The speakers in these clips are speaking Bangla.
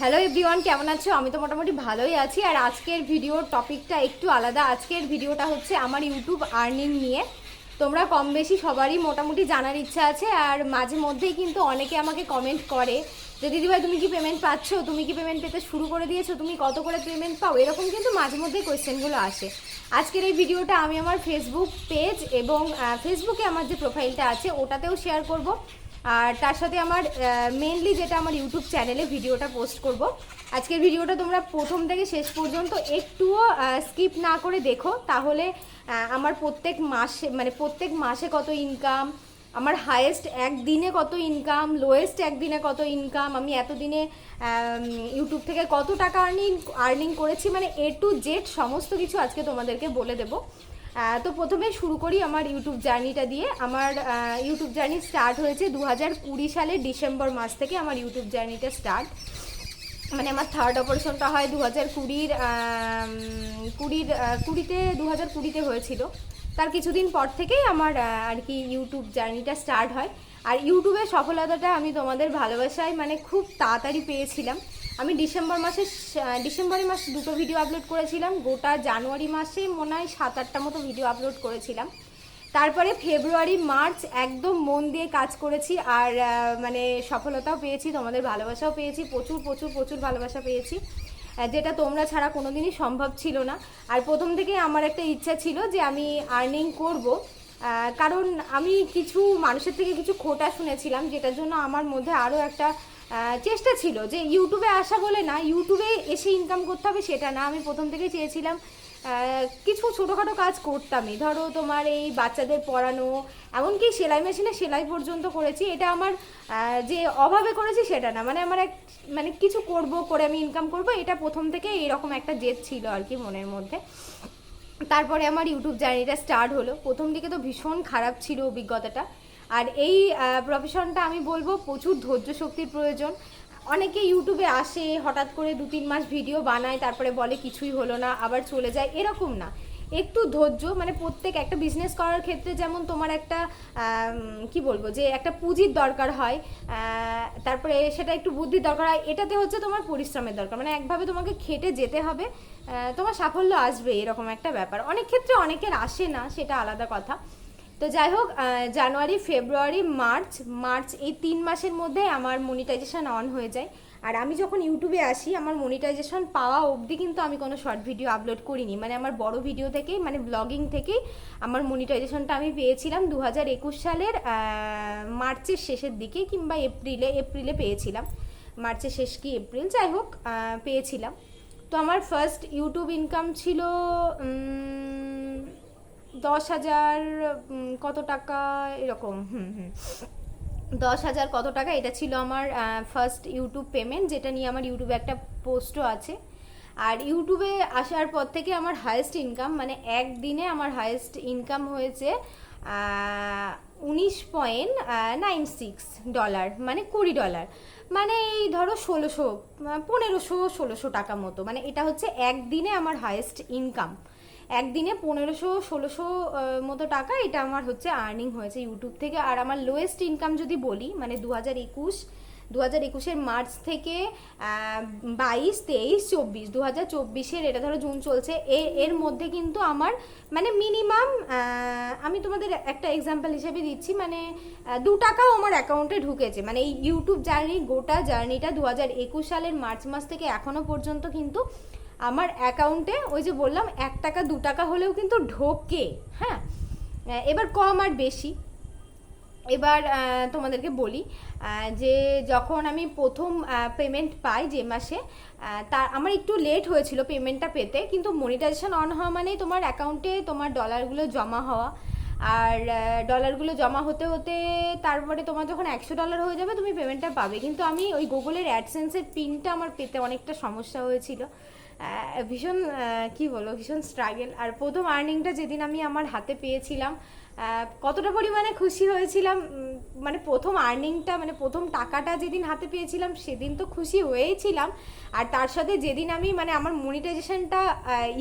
হ্যালো এভরিওয়ান কেমন আছো? আমি তো মোটামুটি ভালোই আছি। আর আজকের ভিডিওর টপিকটা একটু আলাদা। আজকের ভিডিওটা হচ্ছে আমার ইউটিউব আর্নিং নিয়ে। তোমরা কম বেশি সবারই মোটামুটি জানার ইচ্ছা আছে। আর মাঝে মধ্যেই কিন্তু অনেকে আমাকে কমেন্ট করে যে দিদিভাই তুমি কি পেমেন্ট পাচ্ছ? তুমি কি পেমেন্ট পেতে শুরু করে দিয়েছ? তুমি কত করে পেমেন্ট পাও? এরকম কিন্তু মাঝে মধ্যে কোয়েশ্চেনগুলো আসে। আজকের এই ভিডিওটা আমি আমার ফেসবুক পেজ এবং ফেসবুকে আমার যে প্রোফাইলটা আছে, ওটাতেও শেয়ার করব। আর তার সাথে আমার মেনলি যেটা আমার ইউটিউব চ্যানেলে ভিডিওটা পোস্ট করব। আজকের ভিডিওটা তোমরা প্রথম থেকে শেষ পর্যন্ত একটুও স্কিপ না করে দেখো। তাহলে আমার প্রত্যেক মাসে মানে প্রত্যেক মাসে কত ইনকাম আমার হায়েস্ট একদিনে কত ইনকাম লোয়েস্ট একদিনে কত ইনকাম আমি এতদিনে ইউটিউব থেকে কত টাকা আর্নিং আর্নিং করেছি মানে এ টু জেড সমস্ত কিছু আজকে তোমাদেরকে বলে দেবো। তো প্রথমে শুরু করি আমার ইউটিউব জার্নিটা দিয়ে। আমার ইউটিউব জার্নি স্টার্ট হয়েছে দু হাজার কুড়ি সালের ডিসেম্বর মাস থেকে আমার ইউটিউব জার্নিটা স্টার্ট মানে আমার থার্ড অপারেশনটা হয় দু হাজার কুড়ির কুড়ির কুড়িতে দু হাজার কুড়িতে হয়েছিল। তার কিছুদিন পর থেকেই আমার আর কি ইউটিউব জার্নিটা স্টার্ট হয়। আর ইউটিউবের সফলতাটা আমি তোমাদের ভালোবাসায় মানে খুব তাড়াতাড়ি পেয়েছিলাম। আমি ডিসেম্বর মাসে ডিসেম্বরের মাসে দুটো ভিডিও আপলোড করেছিলাম। গোটা জানুয়ারি মাসে মনে হয় সাত, আটটা মতো ভিডিও আপলোড করেছিলাম। তারপরে ফেব্রুয়ারি, মার্চ একদম মন দিয়ে কাজ করেছি আর মানে সফলতাও পেয়েছি, তোমাদের ভালোবাসাও পেয়েছি, প্রচুর প্রচুর প্রচুর ভালোবাসা পেয়েছি। যেটা তোমরা ছাড়া কোনো দিনই সম্ভব ছিল না। আর প্রথম থেকে আমার একটা ইচ্ছা ছিল যে আমি আর্নিং করব। কারণ আমি কিছু মানুষের থেকে কিছু খোটা শুনেছিলাম, যেটার জন্য আমার মধ্যে আরও একটা চেষ্টা ছিল যে ইউটিউবে আসা বলে না, ইউটিউবে এসে ইনকাম করতে হবে সেটা না। আমি প্রথম থেকে চেয়েছিলাম কিছু ছোটোখাটো কাজ করতামই। ধরো তোমার এই বাচ্চাদের পড়ানো, এমনকি সেলাই মেশিনে সেলাই পর্যন্ত করেছি। এটা আমার যে অভাবে করেছি সেটা না। মানে আমার এক মানে কিছু করব, করে আমি ইনকাম করব, এটা প্রথম থেকে এরকম একটা জেদ ছিল আর কি মনের মধ্যে। তারপরে আমার ইউটিউব জার্নিটা স্টার্ট হলো। প্রথম দিকে তো ভীষণ খারাপ ছিল অভিজ্ঞতাটা। আর এই প্রফেশনটা আমি বলব প্রচুর ধৈর্য শক্তির প্রয়োজন। অনেকে ইউটিউবে আসে, হঠাৎ করে দু তিন মাস ভিডিও বানায়, তারপরে বলে কিছুই হলো না, আবার চলে যায়। এরকম না। একটু ধৈর্য মানে প্রত্যেক একটা বিজনেস করার ক্ষেত্রে যেমন তোমার একটা কি বলব, যে একটা পুঁজির দরকার হয় তারপরে সেটা একটু বুদ্ধির দরকার হয়, এটাতে হচ্ছে তোমার পরিশ্রমের দরকার। মানে একভাবে তোমাকে খেটে যেতে হবে তোমার সাফল্য আসবে, এরকম একটা ব্যাপার। অনেক ক্ষেত্রে অনেকের আসে না, সেটা আলাদা কথা। তো যাই হোক জানুয়ারি, ফেব্রুয়ারি, মার্চ মার্চ এই তিন মাসের মধ্যে আমার মনিটাইজেশন অন হয়ে যায়। আর আমি যখন ইউটিউবে আসি, আমার মনিটাইজেশন পাওয়া অবধি কিন্তু আমি কোনো শর্ট ভিডিও আপলোড করিনি। মানে আমার বড় ভিডিও থেকেই মানে ব্লগিং থেকেই আমার মনিটাইজেশনটা আমি পেয়েছিলাম দু হাজার একুশ সালের মার্চের শেষের দিকে কিংবা এপ্রিলে এপ্রিলে পেয়েছিলাম। মার্চের শেষ কি এপ্রিল? যাই হোক পেয়েছিলাম। তো আমার ফার্স্ট ইউটিউব ইনকাম ছিল দশ হাজার কত টাকা এরকম, হুম হুম। দশ হাজার কত টাকা? এটা ছিল আমার ফার্স্ট ইউটিউব পেমেন্ট যেটা নিয়ে আমার ইউটিউবে একটা পোস্টও আছে। আর ইউটিউবে আসার পর থেকে আমার হায়েস্ট ইনকাম মানে একদিনে আমার হায়েস্ট ইনকাম হয়েছে উনিশ পয়েন্ট নাইন সিক্স ডলার মানে কুড়ি ডলার মানে এই ধরো ষোলোশো পনেরোশো, ষোলোশো টাকা মতো। মানে এটা হচ্ছে একদিনে আমার হায়েস্ট ইনকাম একদিনে পনেরোশো, ষোলোশো মতো টাকা এটা আমার হচ্ছে আর্নিং হয়েছে ইউটিউব থেকে। আর আমার লোয়েস্ট ইনকাম যদি বলি মানে দু হাজার একুশ দু হাজার একুশের মার্চ থেকে বাইশ, তেইশ, চব্বিশ দু হাজার চব্বিশের এটা ধরো জুন চলছে, এ, এর মধ্যে কিন্তু আমার মানে মিনিমাম আমি তোমাদের একটা এক্সাম্পল হিসেবে দিচ্ছি মানে দু টাকাও আমার অ্যাকাউন্টে ঢুকেছে। মানে এই ইউটিউব জার্নি গোটা জার্নিটা দু হাজার একুশ সালের মার্চ মাস থেকে এখনও পর্যন্ত কিন্তু আমার অ্যাকাউন্টে ওই যে বললাম, এক টাকা, দু টাকা হলেও কিন্তু ঢোকে হ্যাঁ? এবার কম আর বেশি। এবার তোমাদেরকে বলি যে যখন আমি প্রথম পেমেন্ট পাই যে মাসে তার, আমার একটু লেট হয়েছিল পেমেন্টটা পেতে, কিন্তু মনিটাইজেশন অন হওয়া মানেই তোমার অ্যাকাউন্টে তোমার ডলারগুলো জমা হওয়া। আর ডলারগুলো জমা হতে হতে তারপরে তোমার যখন একশো ডলার হয়ে যাবে, তুমি পেমেন্টটা পাবে। কিন্তু আমি ওই গুগলের অ্যাডসেন্সের পিনটা আমার পেতে অনেকটা সমস্যা হয়েছিল। ভীষণ কি বলব, ভীষণ স্ট্রাগেল আর প্রথম আর্নিংটা যেদিন আমি আমার হাতে পেয়েছিলাম কতটা পরিমাণে খুশি হয়েছিলাম মানে প্রথম আর্নিংটা মানে প্রথম টাকাটা যেদিন হাতে পেয়েছিলাম, সেদিন তো খুশি হয়েইছিলাম আর তার সাথে যেদিন আমি মানে আমার মনিটাইজেশনটা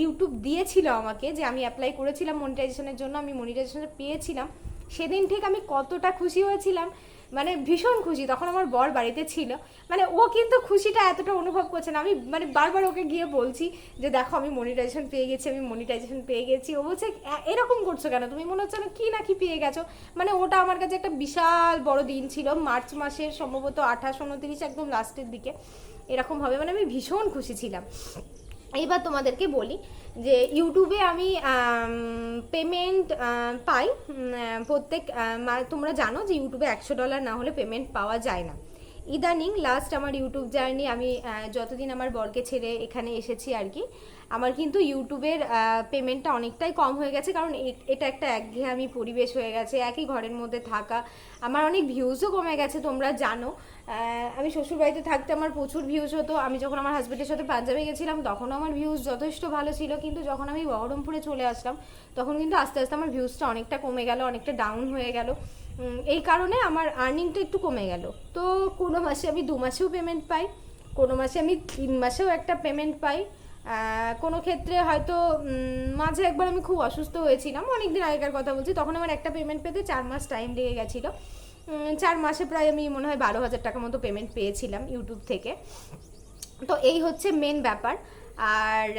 ইউটিউব দিয়েছিল আমাকে, যে আমি অ্যাপ্লাই করেছিলাম মনিটাইজেশনের জন্য, আমি মনিটাইজেশনটা পেয়েছিলাম, সেদিন ঠিক আমি কতটা খুশি হয়েছিলাম মানে ভীষণ খুশি, তখন আমার বর বাড়িতে ছিল। মানে ও কিন্তু খুশিটা এতটা অনুভব করছে না। আমি মানে বারবার ওকে গিয়ে বলছি যে, দেখো, আমি মনিটাইজেশন পেয়ে গেছি, আমি মনিটাইজেশন পেয়ে গেছি। ও বলছে এরকম করছ কেন? তুমি মনে হচ্ছে না কি না কি পেয়ে গেছো? মানে ওটা আমার কাছে একটা বিশাল বড় দিন ছিল। মার্চ মাসের সম্ভবত আঠাশ, উনত্রিশ, একদম লাস্টের দিকে এরকম হবে মানে আমি ভীষণ খুশি ছিলাম। এইবার তোমাদেরকে বলি যে ইউটিউবে আমি পেমেন্ট পাই প্রত্যেক তোমরা জানো যে ইউটিউবে একশো ডলার না হলে পেমেন্ট পাওয়া যায় না। ইদানিং লাস্ট আমার ইউটিউব জার্নি আমি যতদিন আমার বরকে ছেড়ে এখানে এসেছি আর কি, আমার কিন্তু ইউটিউবের পেমেন্টটা অনেকটাই কম হয়ে গেছে। কারণ এটা একটা একঘেয়েমি পরিবেশ হয়ে গেছে, একই ঘরের মধ্যে থাকা। আমার অনেক ভিউজও কমে গেছে, তোমরা জানো। আমি শ্বশুরবাড়িতে থাকতে আমার প্রচুর ভিউজ হতো। আমি যখন আমার হাজব্যান্ডের সাথে পাঞ্জাবে গেছিলাম, তখন আমার ভিউজ যথেষ্ট ভালো ছিল। কিন্তু যখন আমি বহরমপুরে চলে আসলাম, তখন কিন্তু আস্তে আস্তে আমার ভিউজটা অনেকটা কমে গেল, অনেকটা ডাউন হয়ে গেল। এই কারণে আমার আর্নিংটা একটু কমে গেল। তো কোনো মাসে আমি দু মাসেও পেমেন্ট পাই, কোনো মাসে আমি তিন মাসেও একটা পেমেন্ট পাই। কোনো ক্ষেত্রে হয়তো মাঝে একবার আমি খুব অসুস্থ হয়েছিলাম অনেক দিন আগেকার কথা বলছি, তখন আমার একটা পেমেন্ট পেতে চার মাস টাইম লেগে গেছিল। চার মাসে প্রায় আমি মনে হয় বারো হাজার টাকা মতো পেমেন্ট পেয়েছিলাম ইউটিউব থেকে। তো এই হচ্ছে মেন ব্যাপার। আর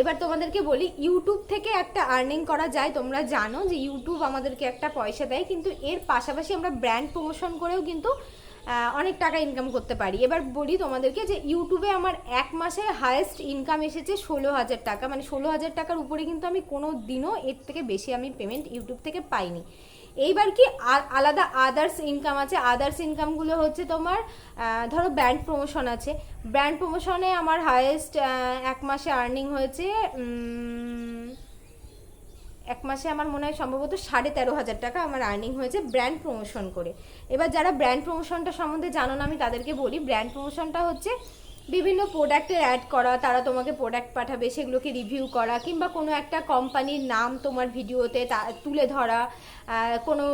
এবার তোমাদেরকে বলি ইউটিউব থেকে একটা আর্নিং করা যায়, তোমরা জানো যে ইউটিউব আমাদেরকে একটা পয়সা দেয়, কিন্তু এর পাশাপাশি আমরা ব্র্যান্ড প্রমোশন করেও কিন্তু অনেক টাকা ইনকাম করতে পারি। এবার বলি তোমাদেরকে যে ইউটিউবে আমার এক মাসে হায়েস্ট ইনকাম এসেছে ষোলো হাজার টাকা। মানে ষোলো হাজার টাকার উপরে কিন্তু আমি কোনো দিনও এর থেকে বেশি আমি পেমেন্ট ইউটিউব থেকে পাইনি। এইবার কি আলাদা আদার্স ইনকাম আছে? আদার্স ইনকামগুলো হচ্ছে তোমার ধরো ব্র্যান্ড প্রমোশন আছে। ব্র্যান্ড প্রমোশনে আমার হায়েস্ট এক মাসে আর্নিং হয়েছে এক মাসে আমার মনে হয় সম্ভবত সাড়ে তেরো হাজার টাকা আমার আর্নিং হয়েছে ব্র্যান্ড প্রমোশন করে। এবার যারা ব্র্যান্ড প্রমোশনটা সম্বন্ধে জানো না, আমি তাদেরকে বলি। ব্র্যান্ড প্রমোশনটা হচ্ছে বিভিন্ন প্রোডাক্টের অ্যাড করা, তারা তোমাকে প্রোডাক্ট পাঠাবে, সেগুলোকে রিভিউ করা, কিংবা কোনো একটা কোম্পানির নাম তোমার ভিডিওতে তুলে ধরা কোনো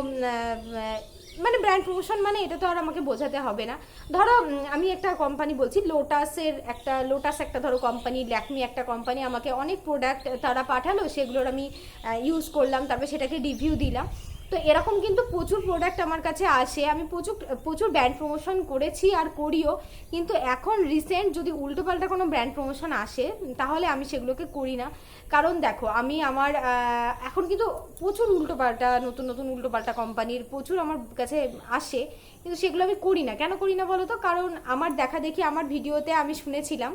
মানে ব্র্যান্ড প্রমোশন মানে এটা তো আর আমাকে বোঝাতে হবে না। ধরো আমি একটা কোম্পানি বলছি লোটাসের একটা লোটাস একটা ধরো কোম্পানি ল্যাকমি একটা কোম্পানি আমাকে অনেক প্রোডাক্ট তারা পাঠালো, সেগুলোর আমি ইউজ করলাম, তারপরে সেটাকে রিভিউ দিলাম। তো এরকম কিন্তু প্রচুর প্রোডাক্ট আমার কাছে আসে। আমি প্রচুর প্রচুর ব্র্যান্ড প্রমোশন করেছি আর করিও। কিন্তু এখন রিসেন্ট যদি উল্টোপাল্টা কোনো ব্র্যান্ড প্রমোশন আসে, তাহলে আমি সেগুলোকে করি না। কারণ দেখো, আমি আমার এখন কিন্তু প্রচুর উল্টোপাল্টা নতুন নতুন উল্টোপাল্টা কোম্পানির প্রচুর আমার কাছে আসে। কিন্তু সেগুলো আমি করি না। কেন করি না বলো তো? কারণ আমার দেখা দেখি, আমার ভিডিওতে আমি শুনেছিলাম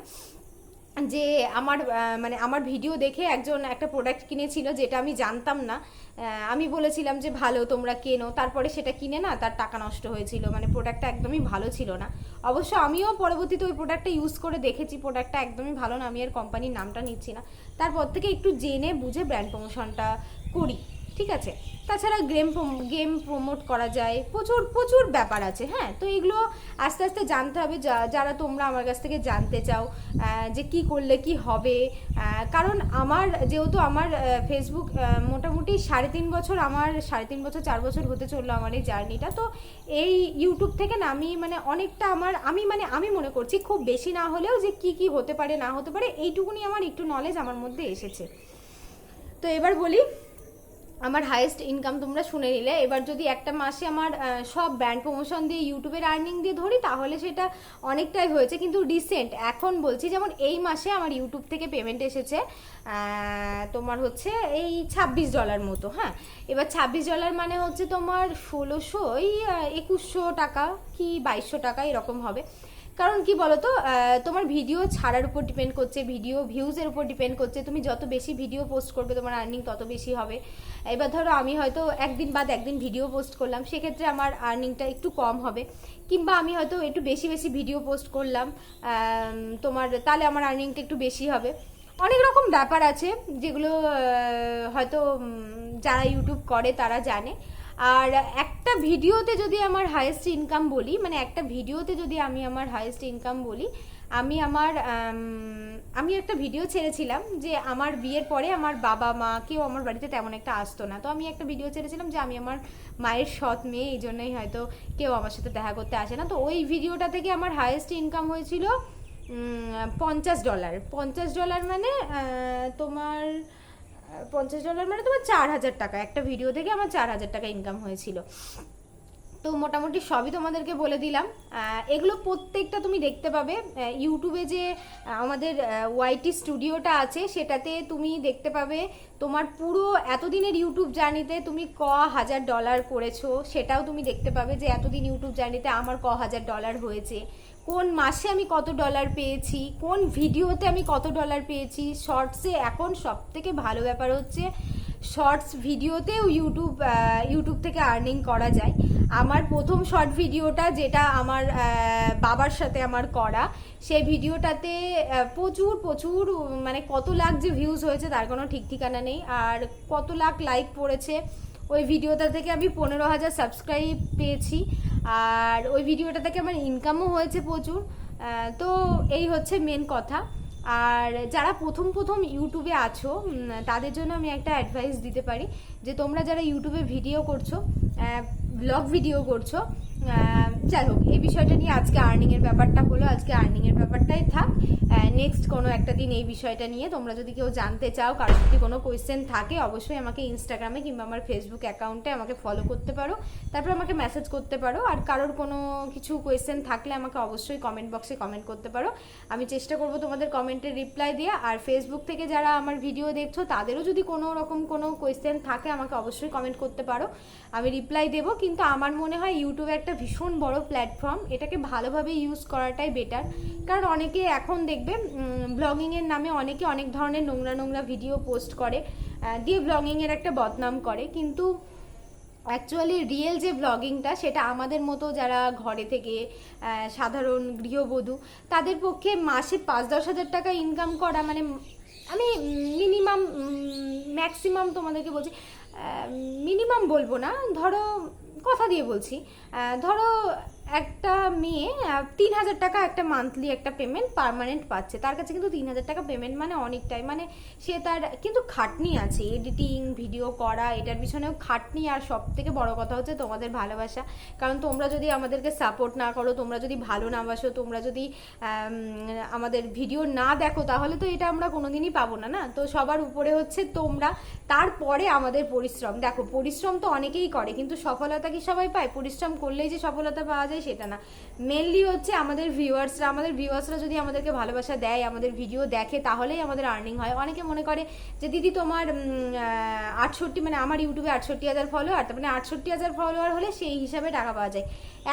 যে আমার মানে আমার ভিডিও দেখে একজন একটা প্রোডাক্ট কিনেছিল যেটা আমি জানতাম না। আমি বলেছিলাম যে ভালো, তোমরা কেনো, তারপরে সেটা কিনে না, তার টাকা নষ্ট হয়েছিল। মানে প্রোডাক্টটা একদমই ভালো ছিল না। অবশ্য আমিও পরবর্তীতে ওই প্রোডাক্টটা ইউজ করে দেখেছি। প্রোডাক্টটা একদমই ভালো না, আমি আর কোম্পানির নামটা নিচ্ছি না। তারপর থেকে একটু জেনে, বুঝে ব্র্যান্ড প্রমোশনটা করি। ঠিক আছে? তাছাড়া গেম গেম প্রমোট করা যায়। প্রচুর প্রচুর ব্যাপার আছে হ্যাঁ? তো এগুলো আস্তে আস্তে জানতে হবে। যারা তোমরা আমার কাছ থেকে জানতে চাও যে কি করলে কি হবে কারণ আমার, যেহেতু আমার ফেসবুক মোটামুটি সাড়ে তিন বছর আমার, সাড়ে তিন বছর, চার বছর হতে চলল আমার এই জার্নিটা। তো এই ইউটিউব থেকে না, আমি মানে অনেকটা আমার, আমি মানে আমি মনে করছি খুব বেশি না হলেও যে কি কি হতে পারে, না হতে পারে, এইটুকুনি আমার একটু নলেজ আমার মধ্যে এসেছে। তো এবার বলি আমার হাইয়েস্ট ইনকাম তোমরা শুনে নিলে। এবার যদি একটা মাসে আমার সব ব্র্যান্ড প্রমোশন দিয়ে ইউটিউবের আর্নিং দিয়ে ধরি, তাহলে সেটা অনেকটাই হয়েছে। কিন্তু রিসেন্ট এখন বলছি যেমন এই মাসে আমার ইউটিউব থেকে পেমেন্ট এসেছে তোমার হচ্ছে এই ছাব্বিশ ডলার মতো হ্যাঁ? এবার ছাব্বিশ ডলার মানে হচ্ছে তোমার ষোলোশো, ওই একুশশো টাকা কি বাইশশো টাকা এরকম হবে। কারণ কি বলতো তোমার ভিডিও ছাড়ার উপর ডিপেন্ড করছে ভিডিও ভিউজের উপর ডিপেন্ড করছে। তুমি যত বেশি ভিডিও পোস্ট করবে, তোমার আর্নিং তত বেশি হবে। এবার ধরো, আমি হয়তো একদিন বাদ একদিন ভিডিও পোস্ট করলাম, সেক্ষেত্রে আমার আর্নিংটা একটু কম হবে। কিংবা আমি হয়তো একটু বেশি বেশি ভিডিও পোস্ট করলাম তোমার তাহলে আমার আর্নিংটা একটু বেশি হবে। অনেক রকম ব্যাপার আছে, যেগুলো হয়তো যারা ইউটিউব করে, তারা জানে। আর একটা ভিডিওতে যদি আমার হাইয়েস্ট ইনকাম বলি মানে একটা ভিডিওতে যদি আমি আমার হাইয়েস্ট ইনকাম বলি, আমি আমার আমি একটা ভিডিও ছেড়েছিলাম যে আমার বিয়ের পরে আমার বাবা মা কেউ আমার বাড়িতে তেমন একটা আসতো না। তো আমি একটা ভিডিও ছেড়েছিলাম যে আমি আমার মায়ের সৎ মেয়ে, এই জন্যই হয়তো কেউ আমার সাথে দেখা করতে আসে না। তো ওই ভিডিওটা থেকে আমার হাইয়েস্ট ইনকাম হয়েছিল পঞ্চাশ ডলার পঞ্চাশ ডলার মানে তোমার পঞ্চাশ ডলার মানে তোমার চার হাজার টাকা। একটা ভিডিও থেকে আমার চার হাজার টাকা ইনকাম হয়েছিল। তো মোটামুটি সবই তোমাদেরকে বলে দিলাম। এগুলো প্রত্যেকটা তুমি দেখতে পাবে। ইউটিউবে যে আমাদের ওয়াইটি স্টুডিওটা আছে, সেটাতে তুমি দেখতে পাবে তোমার পুরো এতদিনের ইউটিউব জার্নিতে তুমি ক হাজার ডলার করেছ, সেটাও তুমি দেখতে পাবে যে এতদিন ইউটিউব জার্নিতে আমার ক হাজার ডলার হয়েছে। কোন মাসে আমি কত ডলার পেয়েছি, কোন ভিডিওতে আমি কত ডলার পেয়েছি শর্টসে এখন সব থেকে ভালো ব্যাপার হচ্ছে শর্টস ভিডিওতেও ইউটিউব ইউটিউব থেকে আর্নিং করা যায়। আমার প্রথম শর্ট ভিডিওটা যেটা আমার বাবার সাথে আমার করা, সেই ভিডিওটাতে প্রচুর প্রচুর মানে কত লাখ যে ভিউজ হয়েছে তার কোনো ঠিক ঠিকানা নেই। আর কত লাখ লাইক পড়েছে, ওই ভিডিওটা থেকে আমি পনেরো হাজার সাবস্ক্রাইব পেয়েছি। আর ওই ভিডিওটা থেকে আমার ইনকামও হয়েছে প্রচুর তো এই হচ্ছে মেন কথা। আর যারা প্রথম প্রথম ইউটিউবে আছো তাদের জন্য আমি একটা অ্যাডভাইস দিতে পারি যে তোমরা যারা ইউটিউবে ভিডিও করছ ব্লগ ভিডিও করছ যাই হোক, এই বিষয়টা নিয়ে আজকে আর্নিংয়ের ব্যাপারটা হলো, আজকে আর্নিংয়ের ব্যাপারটাই থাক। নেক্সট কোনো একটা দিন এই বিষয়টা নিয়ে তোমরা যদি কেউ জানতে চাও, কারোর যদি কোনো কোয়েশ্চেন থাকে, অবশ্যই আমাকে ইনস্টাগ্রামে কিংবা আমার ফেসবুক অ্যাকাউন্টে আমাকে ফলো করতে পারো। তারপর আমাকে মেসেজ করতে পারো। আর কারোর কোনো কিছু কোয়েশ্চেন থাকলে আমাকে অবশ্যই কমেন্ট বক্সে কমেন্ট করতে পারো। আমি চেষ্টা করব তোমাদের কমেন্টের রিপ্লাই দিয়ে আর ফেসবুক থেকে যারা আমার ভিডিও দেখছ, তাদেরও যদি কোনো রকম কোনো কোয়েশ্চেন থাকে, আমাকে অবশ্যই কমেন্ট করতে পারো। আমি রিপ্লাই দেবো। কিন্তু আমার মনে হয় ইউটিউবে একটা ভীষণ বড় প্ল্যাটফর্ম এটাকে ভালোভাবে ইউজ করাটাই বেটার কারণ অনেকে এখন দেখবে ব্লগিংয়ের নামে অনেকে অনেক ধরনের নোংরা নোংরা ভিডিও পোস্ট করে দিয়ে ব্লগিংয়ের একটা বদনাম করে। কিন্তু অ্যাকচুয়ালি রিয়েল যে ব্লগিংটা সেটা আমাদের মতো যারা ঘরে থেকে সাধারণ গৃহবধূ, তাদের পক্ষে মাসে পাঁচ দশ হাজার টাকা ইনকাম করা মানে আমি মিনিমাম ম্যাক্সিমাম তোমাদেরকে বলছি মিনিমাম বলব না ধরো কথা দিয়ে বলছি। ধরো একটা মেয়ে তিন হাজার টাকা একটা মান্থলি একটা পেমেন্ট পার্মানেন্ট পাচ্ছে। তার কাছে কিন্তু তিন হাজার টাকা পেমেন্ট মানে অনেকটাই। মানে সে তার কিন্তু খাটনি আছে এডিটিং ভিডিও করা, এটার পিছনেও খাটনি। আর সব থেকে বড় কথা হচ্ছে তোমাদের ভালোবাসা। কারণ তোমরা যদি আমাদেরকে সাপোর্ট না করো, তোমরা যদি ভালো না বাসো, তোমরা যদি আমাদের ভিডিও না দেখো, তাহলে তো এটা আমরা কোনোদিনই পাবো না না? তো সবার উপরে হচ্ছে তোমরা। তারপরে আমাদের পরিশ্রম। দেখো, পরিশ্রম তো অনেকেই করে, কিন্তু সফলতা কি সবাই পায়? পরিশ্রম করলেই যে সফলতা পাওয়া যায় সেটা না। মেনলি হচ্ছে আমাদের ভিউয়ার্সরা আমাদের ভিউয়ার্সরা যদি আমাদেরকে ভালোবাসা দেয়, আমাদের ভিডিও দেখে, তাহলেই আমাদের আর্নিং হয়। অনেকে মনে করে যে, দিদি, তোমার আটষট্টি মানে আমার ইউটিউবে আটষট্টি হাজার ফলোয়ার তার মানে আটষট্টি হাজার ফলোয়ার হলে সেই হিসাবে টাকা পাওয়া যায়।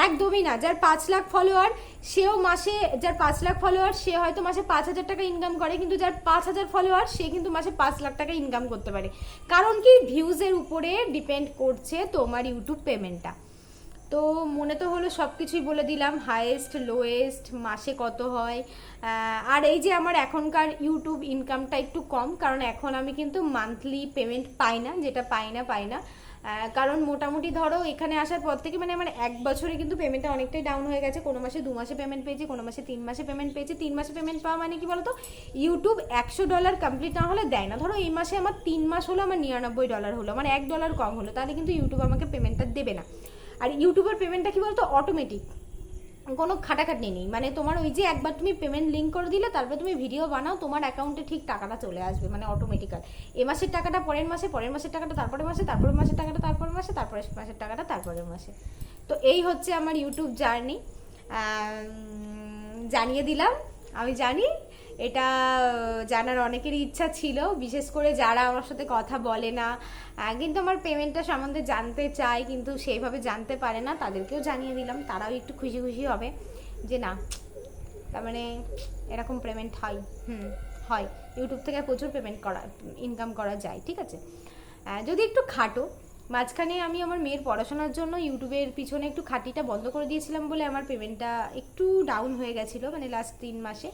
একদমই না। যার পাঁচ লাখ ফলোয়ার সেও মাসে, যার পাঁচ লাখ ফলোয়ার সে হয়তো মাসে পাঁচ হাজার টাকা ইনকাম করে, কিন্তু যার পাঁচ হাজার ফলোয়ার সে কিন্তু মাসে পাঁচ লাখ টাকা ইনকাম করতে পারে। কারণ কি? ভিউজের উপরে ডিপেন্ড করছে তোমার ইউটিউব পেমেন্টটা তো মনে তো হলো সব কিছুই বলে দিলাম হায়েস্ট লোয়েস্ট মাসে কত হয়। আর এই যে আমার এখনকার ইউটিউব ইনকামটা একটু কম, কারণ এখন আমি কিন্তু মান্থলি পেমেন্ট পাই না, যেটা পাই না পাই না। কারণ মোটামুটি ধরো এখানে আসার পর থেকে মানে আমার এক বছরে কিন্তু পেমেন্টটা অনেকটাই ডাউন হয়ে গেছে। কোনো মাসে দু মাসে পেমেন্ট পেয়েছি, কোনো মাসে তিন মাসে পেমেন্ট পেয়েছি। তিন মাসে পেমেন্ট পাওয়া মানে কি বলতো? ইউটিউব একশো ডলার কমপ্লিট না হলে দেয় না। ধরো এই মাসে আমার তিন মাস হলো আমার নিরানব্বই ডলার হলো মানে এক ডলার কম হলো, তাহলে কিন্তু ইউটিউব আমাকে পেমেন্টটা দেবে না। আর ইউটিউবের পেমেন্টটা কি বলতো? অটোমেটিক কোনো খাটাখাটনি নেই। মানে তোমার ওই যে একবার তুমি পেমেন্ট লিঙ্ক করে দিলে, তারপরে তুমি ভিডিও বানাও, তোমার অ্যাকাউন্টে ঠিক টাকাটা চলে আসবে মানে অটোমেটিক্যাল এ মাসের টাকাটা পরের মাসে, পরের মাসের টাকাটা তারপরে মাসে, তারপরের মাসের টাকাটা তারপরের মাসে, তারপরের মাসের টাকাটা তারপরের মাসে। তো এই হচ্ছে আমার ইউটিউব জার্নি জানিয়ে দিলাম। আমি জানি এটা জানার অনেকেরই ইচ্ছা ছিল, বিশেষ করে যারা আমার সাথে কথা বলে না। কিন্তু আমার পেমেন্টটা সম্বন্ধে জানতে চায়, কিন্তু সেইভাবে জানতে পারে না, তাদেরকেও জানিয়ে দিলাম, তারাও একটু খুশি খুশি হবে যে না, তার মানে এরকম পেমেন্ট হয়, হুম, হয়। ইউটিউব থেকে প্রচুর পেমেন্ট করা ইনকাম করা যায়, ঠিক আছে? যদি একটু খাটো, মাঝখানে আমি আমার মেয়ের পড়াশোনার জন্য ইউটিউবের পিছনে একটু খাটিটা বন্ধ করে দিয়েছিলাম বলে আমার পেমেন্টটা একটু ডাউন হয়ে গেছিল মানে লাস্ট তিন মাসে।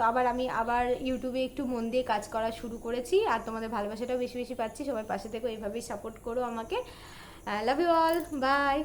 তো আবার আমি আবার ইউটিউবে একটু মন দিয়ে কাজ করা শুরু করেছি, আর তোমাদের ভালোবাসাটাও বেশি বেশি পাচ্ছি। সবার পাশে থেকে, এইভাবেই সাপোর্ট করো আমাকে। Love you all by